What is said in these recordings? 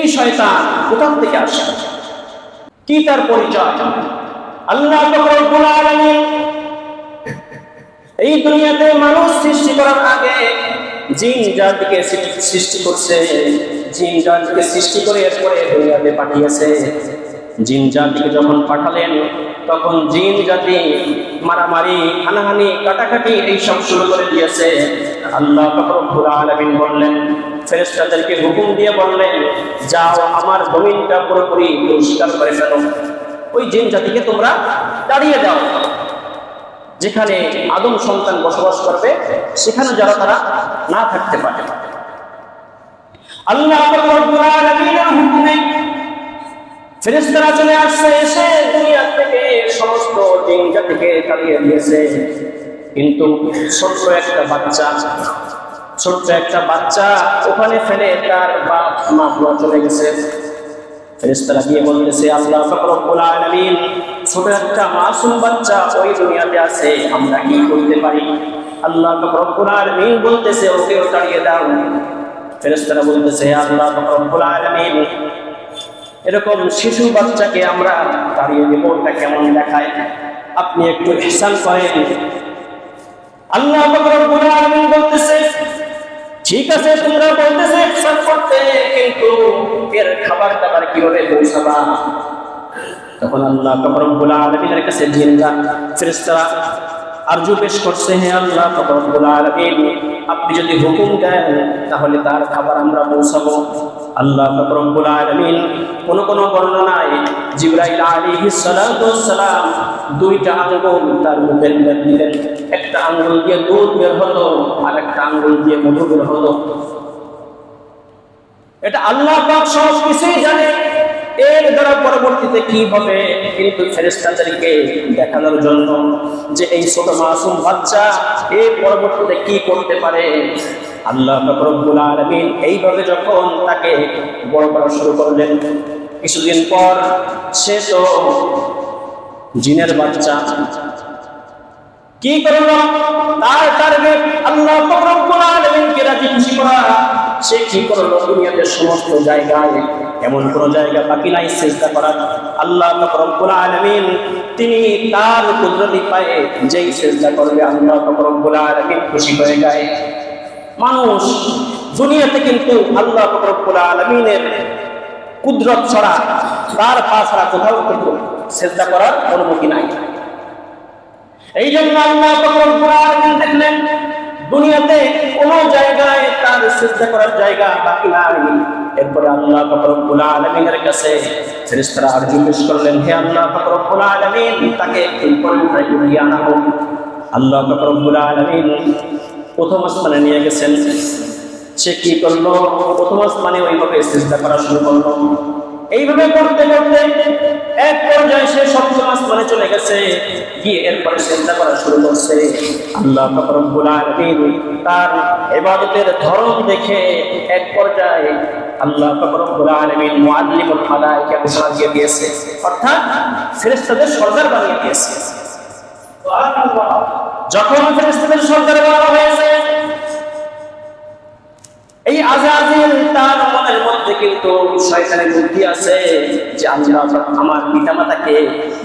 এই শয়তান কোথা থেকে আসে? কি তার পরিচয়? আল্লাহ এই দুনিয়াতে মানুষ সৃষ্টি করার আগে জিন জাতিকে সৃষ্টি করছে। জিন জাতিকে সৃষ্টি করে এরপরে দুনিয়াতে পাঠিয়েছে। জিন জাতিকে যখন পাঠালেন তখন জিন জাতি মারামারি, হানাহানি, কাটাকাটি এইসব শুরু করে দিয়েছে। আল্লাহ রব্বুল আলামিন বললেন, ফেরেশতাদেরকে হুকুম দিয়ে বললেন, যাও আমার জমিনটা পুরোপুরি পরিষ্কার করে ফেলো। ওই জিন জাতিকে তোমরা দাঁড়িয়ে দাও। যেখানে আদম সন্তান বসবাস করবে, সেখানে যারা তারা না থাকতে পারে। আল্লাহ ফেরেশতারা চলে আসছে, এসে সমস্ত জিন জাতিকে তাড়িয়ে দিয়েছে। কিন্তু ছোট্ট একটা বাচ্চা, ছোট্ট একটা বাচ্চা ওখানে ফেলে তার বাপ মা বুয়া চলে গেছে। ফেরেশতারা গিয়ে বলতেছে, আল্লাহ রব্বুল আলামিন, ছোট একটা মাসুম বাচ্চা ওই দুনিয়াতে আছে, আমরা কি করতে পারি? আল্লাহ রব্বুল আলামিন বলতেছে ওকে তাড়িয়ে দাও। ফেরেশতারা বলতেছে, আল্লাহ রব্বুল আলামিন এরকম শিশু বাচ্চাকে আমরা তাড়িয়ে দেবো, ওটা কেমন দেখায়? আপনি একটু ইহসান করেন। আল্লাহ বলতেছে, ঠিক আছে, তোমরা বলতেছে করতে, কিন্তু এর খাবার দাবার কীভাবে পৌঁছাবা? তখন আল্লাহ রব্বুল আলামিনের কাছে জিনরা ফেরেশতারা আরজু পেশ করছে, হে আল্লাহ রব্বুল আলামিন আপনি যদি হুকুম দেন, তাহলে তার খাবার আমরা পৌঁছাবো। আল্লাহ রব্বুল আলামিন কোন কোন বর্ণনায় জিবরাইল সালাতু সালাম দুইটা আঙ্গুল তার মুখের দিলেন। একটা আঙ্গুল দিয়ে দুধ বের হলো আর একটা আঙ্গুল দিয়ে মধু বের হলো। এটা আল্লাহ সব কিছুই জানে এর দ্বারা পরবর্তীতে কি হবে? কিন্তু ফেরেস্তাদেরকে দেখানোর জন্য যে এই ছোট মাসুম বাচ্চা এ পরবর্তীতে কি করতে পারে? আল্লাহ রব্বুল আলামিন এইভাবে যখন তাকে বড় করা শুরু করলেন, কিছুদিন পর সে তো জিনের বাচ্চা কি করল? তার টার্গেট আল্লাহ রব্বুল আলামিনকে রাজি খুশি করা। সে কি করল? দুনিয়াতে সমস্ত জায়গায়, এমন কোন জায়গা বাকি নাই, চেষ্টা করার। আল্লাহ রব্বুল আলামিন, তিনি তার কুদরতি পায়ে যেই চেষ্টা করবে, আল্লাহ রব্বুল আলামিন খুশি হয়ে যায়। মানুষ দুনিয়াতে কিন্তু আল্লাহ রব্বুল আলামিনের কুদরত ছাড়া, তার পা ছাড়া কোথাও কিন্তু চেষ্টা করার অনুমতি নাই। এই জন্য আল্লাহ রব্বুল আলামিন দেখলেন, দুনিয়াতে কোন জায়গায় তার সিজদা করার জায়গা বাকি নাই। এরপরে আল্লাহ রব্বুল আলামিনের কাছে ফেরেশতারা আরজি পেশ করলেন, হে আল্লাহ রব্বুল আলামিন, তাকে এই পরিমাণে উঠিয়ে আনা হোক। আল্লাহ রব্বুল আলামিন প্রথম আসমানে নিয়ে গেছেন। সে কি করল? প্রথম আসমানে ওইভাবে সিজদা করা শুরু করল। এইভাবে করতে করতে এক পর্যায়ে সে সপ্তম আসমানে চলে গেছে। গিয়ে এরপরে চিন্তা করা শুরু করছে। আল্লাহ রব্বুল আলামিন তার ইবাদতের ধরন দেখে এক পর্যায়ে আল্লাহ রব্বুল আলামিন মুআল্লিমুল মালায়েকা দিয়েছে। অর্থাৎ ফেরেশতাদের সরদার বানিয়ে দিয়েছে। যখন ফেরেশতাদের সরদার বানানো হয়েছে, এই মনের কিন্তু শয়তানের বুদ্ধি আছে যে আমার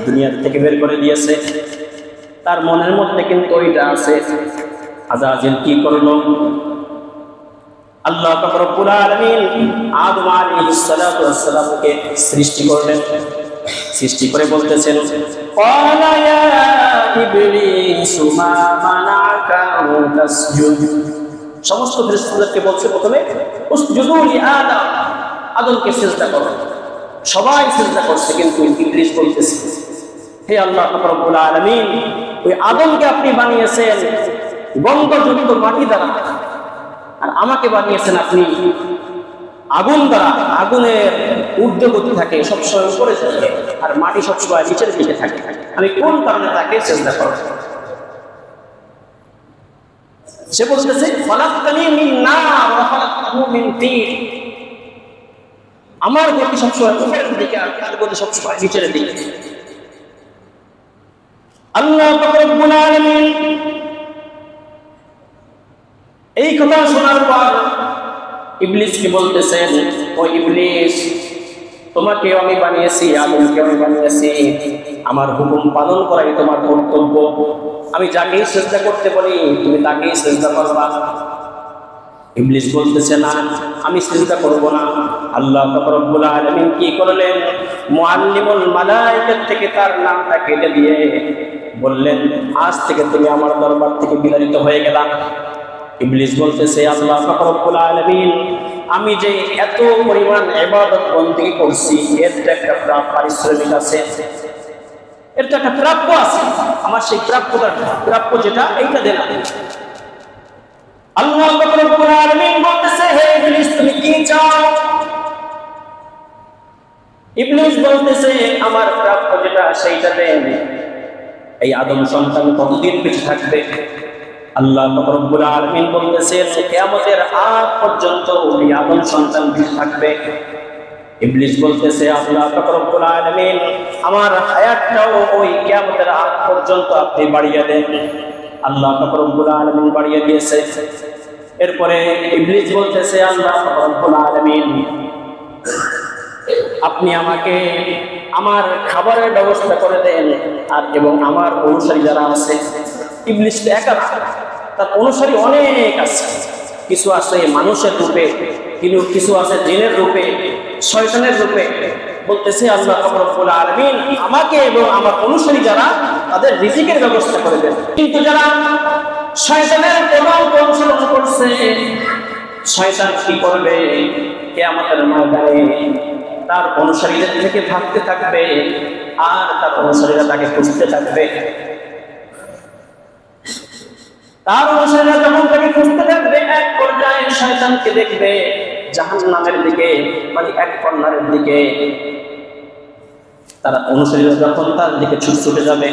দুনিয়া থেকে বের করে দিয়েছে। তার মনের মধ্যে কিন্তু ওইটা আছে। আজাজিল কি করল? আল্লাহ রব্বুল সৃষ্টি করলেন। সৃষ্টি করে বলতেছেন সমস্ত ফেরেশতাদেরকে বলছে প্রথমে আদমকে চেষ্টা করো। সবাই চেষ্টা করছে, কিন্তু ইবলিস বলতেছে, হে আল্লাহ রব্বুল আলামিন, ওই আদমকে আপনি বানিয়েছেন গন্ধযুক্ত মাটি দ্বারা। আর আমাকে বানিয়েছেন আপনি আগুন দ্বারা। আগুনের ঊর্ধ্বগতি থাকে, সবসময় উপরে থাকে, আর মাটি সবসময় নিচের দিকে থাকে। আমি কোন কারণে তাকে চেষ্টা করব? সে বলতেছে ফালাক্তানি মিন নার ওয়া মিন আমার গতি সবসময় উপরের দিকে আর গতি সবসময় নিচের দিকে। আল্লাহ এই কথা শোনার পর ইবলিসকে বলতেছেন, ও ইবলিস তোমাকে আমি বানিয়েছি আদমকে আমি বানিয়েছি। আমার হুকুম পালন করাই তোমার কর্তব্য। আমি যাকেই চেষ্টা করতে বলি তুমি তাকেই চেষ্টা করবা। ইবলিস বলতেছে, না, আমি চিন্তা করব না। আল্লাহ রব্বুল আলামিন কি করলেন? মুআল্লিমুল মালায়েকাত থেকে তার নামটা কেটে দিয়ে বললেন, আজ থেকে তুমি আমার দরবার থেকে বিতাড়িত হয়ে গেলাম ইবলিস বলতেছে, আল্লাহ রব্বুল আলামিন, আমি যে এত পরিমাণ ইবাদত বন্দী করছি, এর তো একটা প্রাপ পারিশ্রমিক আছে। এর তো একটা প্রাপ্য আছে। আমার সেই প্রাপ্যটা, প্রাপ্য যেটা, এইটা দিলাম আল্লাহ ইবলিস বলতেছে, আমার প্রাপ্য যেটা, সেইটা দেন। এই আদম সন্তান কতদিন বেঁচে থাকবে? আল্লাহ রব্বুল আলামিন বলতেছে কিয়ামতের আগ পর্যন্ত এই আদম সন্তান বেঁচে থাকবে। ইবলিস বলতেছে, আল্লাহ রব্বুল আলামিন, আমার হায়াতটাও ওই কিয়ামতের আগ পর্যন্ত আপনি বাড়িয়ে দেন। আল্লাহ রব্বুল আলামিন বাড়িয়ে দিয়েছে। এরপরে ইবলিস বলতেছে, আল্লাহ রব্বুল আলামিন আপনি আমাকে আমার খাবারের ব্যবস্থা করে দেন। আর এবং আমার অনুসারী যারা আছে, ইবলিস তো একা তার অনুসারী অনেক আছে। কিছু আছে মানুষের রূপে, কিন্তু কিছু আছে জিনের রূপে, শয়তানের রূপে। বলতেছে আল্লাহ রব্বুল আলামিন, আমাকে এবং আমার অনুসারী যারা, তাদের রিজিকের ব্যবস্থা করে দেন। কিন্তু যারা শয়তানের পদাঙ্ক অনুসরণ করছে, শয়তান কি করবে? কে আমাদের ময়দানে তার অনুসারীদের থেকে ভাবতে থাকবে আর তার অনুসারীরা তাকে খুঁজতে থাকবে। তার অনুসারীরা যখন তাকে খুঁজতে থাকবে, এক পর্যায়ে শয়তানকে দেখবে জাহান নামের দিকে মানে এক কর্নারের দিকে। তারা অনুসারীরা যখন তার দিকে ছুট ছুটে যাবে,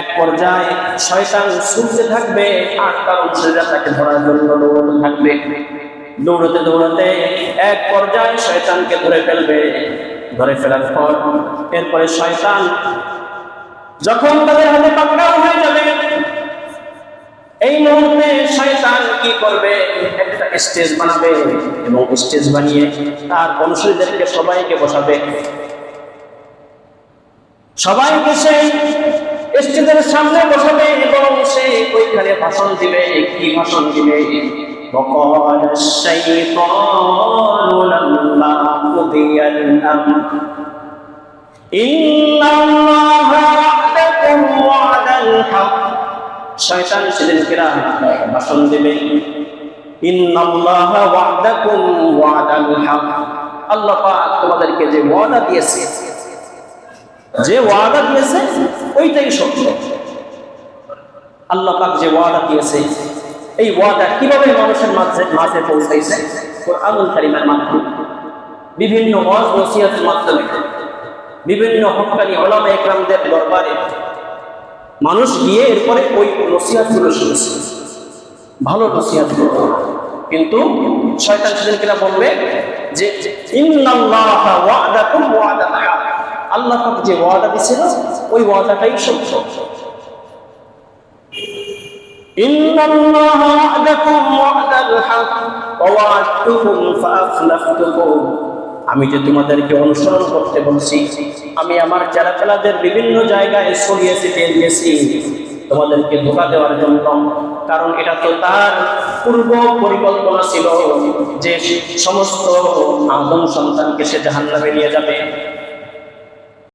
এক পর্যায়ে শয়তান ছুটতে থাকবে আর তার অনুসারীরা তাকে ধরার জন্য থাকবে। দৌড়াতে দৌড়াতে এক পর্যায়ে শয়তানকে ধরে ফেলবে। ধরে ফেলার পর এরপরে শয়তান যখন তাদের হাতে পাকড়াও হয়ে যাবে, এই মুহূর্তে শয়তান কি করবে? একটা স্টেজ বানাবে এবং স্টেজ বানিয়ে তার অনুসারীদেরকে সবাইকে বসাবে। সবাইকে সেই স্টেজের সামনে বসাবে এবং সে ওইখানে ভাষণ দিবে। কি ভাষণ দিবে? وقال الشيطان لما قضي الأمر إن الله وعدكم وعد الحق শয়তান সেদিন কিরা ভাষণ দেবে ইন্নাল্লাহ ওয়াদাকুম ওয়াদাল হক আল্লাহ পাক তোমাদেরকে যে ওয়াদা দিয়েছে যে ওয়াদা দিয়েছে ওইটাই সত্য আল্লাহ পাক যে ওয়াদা দিয়েছে এই ওয়াদা কীভাবে মানুষের মাঝে মাঝে পৌঁছাইছে? কোরআনুল কারীমের মাধ্যমে। বিভিন্ন ওয়াজ নসিহতের মাধ্যমে। বিভিন্ন হক্কানি ওলামা একরামদের দরবারে। মানুষ গিয়ে এরপরে ওই নসিহাতগুলো শুনেছে। ভালো নসিহাতগুলো কিন্তু শয়তান বলবে যে আল্লাহ যে ওয়াদা দিয়েছিল ওই ওয়াদাটাই সত্য। ইন্নাল্লাহা ওয়াদাকুম ওয়াদাল হক, ওয়া ওয়া'adতুকুম ফাআখলাফতুকুম। আমি যে তোমাদেরকে অনুসরণ করতে বলছি, আমি আমার যারা খেলাদের বিভিন্ন জায়গায় ছড়িয়ে ছিটিয়ে দিয়েছি। তোমাদেরকে ধোকা দেওয়ার জন্য, কারণ এটা তো তার পূর্ব পরিকল্পনা ছিল যে সমস্ত আদম সন্তানকে সে জাহান্নামে নিয়ে যাবে।